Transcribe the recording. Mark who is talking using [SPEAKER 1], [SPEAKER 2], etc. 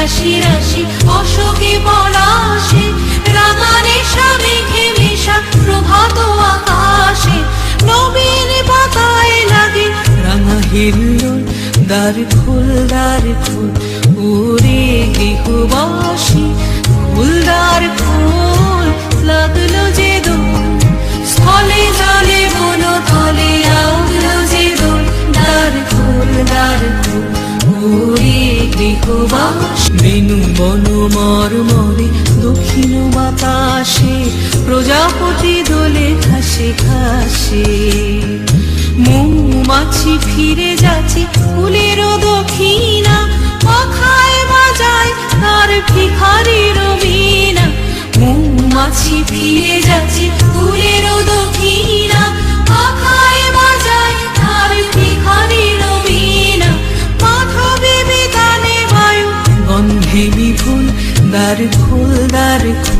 [SPEAKER 1] রাশি রাশি, অশোকে পলাশে রাঙানে মেঘে মেশা, প্রভাত আকাশে। নবীন পাতায় লাগে রাঙা হিল্লোল দ্বার ফুল দ্বার ফুল ওরে গৃহবাসী। ফুলদার ফুল লাগল গৃহবাস বেনু মর্মরে দক্ষিণ বাতাসে, প্রজাপতি দোলে ঘাসে ঘাসে। মৌমাছি ফিরে যাচ্ছে ফুলেরও দক্ষিণা পাখায় বাজায় তার ভিখারির মৌমাছি ফিরে যাচ্ছে ফুলেরও দক্ষিণা ফুলদার ফুলদার ফুল